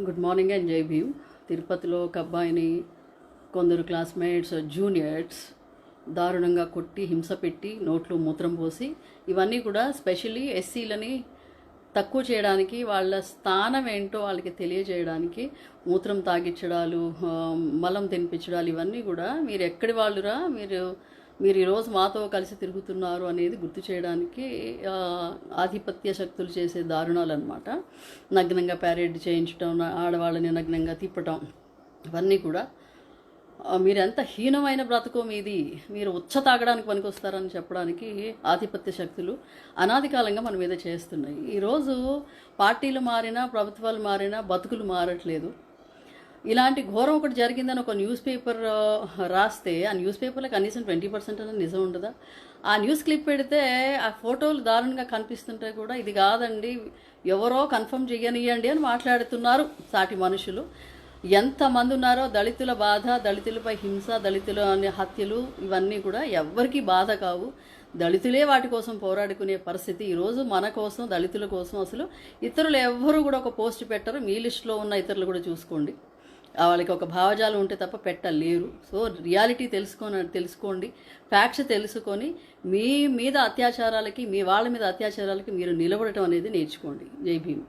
Good morning and జై భీమ్. తిరుపతిలో ఒక అబ్బాయిని కొందరు క్లాస్మేట్స్ జూనియర్స్ దారుణంగా కొట్టి హింస పెట్టి నోట్లో మూత్రం పోసి ఇవన్నీ కూడా స్పెషల్లీ ఎస్సీలని తక్కువ చేయడానికి వాళ్ళ స్థానం ఏంటో వాళ్ళకి తెలియజేయడానికి మూత్రం తాగించడాలు మలం తినిపించడాలు ఇవన్నీ కూడా మీరు ఎక్కడి వాళ్ళురా? మీరు మీరు ఈరోజు మాతో కలిసి తిరుగుతున్నారు అనేది గుర్తు చేయడానికి ఆధిపత్య శక్తులు చేసే దారుణాలు అనమాట నగ్నంగా ప్యారేడ్ చేయించడం ఆడవాళ్ళని నగ్నంగా తిప్పటం ఇవన్నీ కూడా. మీరెంత మీరు ఎంత హీనమైన బ్రతుకు మీది. మీరు ఉచ్చ తాగడానికి పనికొస్తారని చెప్పడానికి ఆధిపత్య శక్తులు అనాది కాలంగా మన మీద చేస్తున్నాయి. ఈరోజు పార్టీలు మారినా ప్రభుత్వాలు మారినా బతుకులు మారట్లేదు. ఇలాంటి ఘోరం ఒకటి జరిగిందని ఒక న్యూస్ పేపర్ రాస్తే ఆ న్యూస్ పేపర్లో కనీసం ట్వంటీ పర్సెంట్ అనేది నిజం ఉండదా? ఆ న్యూస్ క్లిప్ పెడితే ఆ ఫోటోలు దారుణంగా కనిపిస్తుంటే కూడా ఇది కాదండి ఎవరో కన్ఫర్మ్ చేయనియండి అని మాట్లాడుతున్నారు సాటి మనుషులు. ఎంతమంది ఉన్నారో దళితుల బాధ దళితులపై హింస దళితుల అనే హత్యలు ఇవన్నీ కూడా ఎవ్వరికీ బాధ కావు. దళితులే వాటి కోసం పోరాడుకునే పరిస్థితి. ఈరోజు మన కోసం దళితుల కోసం అసలు ఇతరులు ఎవ్వరూ కూడా ఒక పోస్ట్ పెట్టరు. మీ లిస్టులో ఉన్న ఇతరులు కూడా చూసుకోండి. వాళ్ళకి ఒక భావజాలం ఉంటే తప్ప పెట్టలేరు. సో రియాలిటీ తెలుసుకొని తెలుసుకోండి. ఫ్యాక్ట్స్ తెలుసుకొని మీ మీద అత్యాచారాలకి మీ వాళ్ళ మీద అత్యాచారాలకి మీరు నిలబడటం అనేది నేర్చుకోండి. జై భీమ్.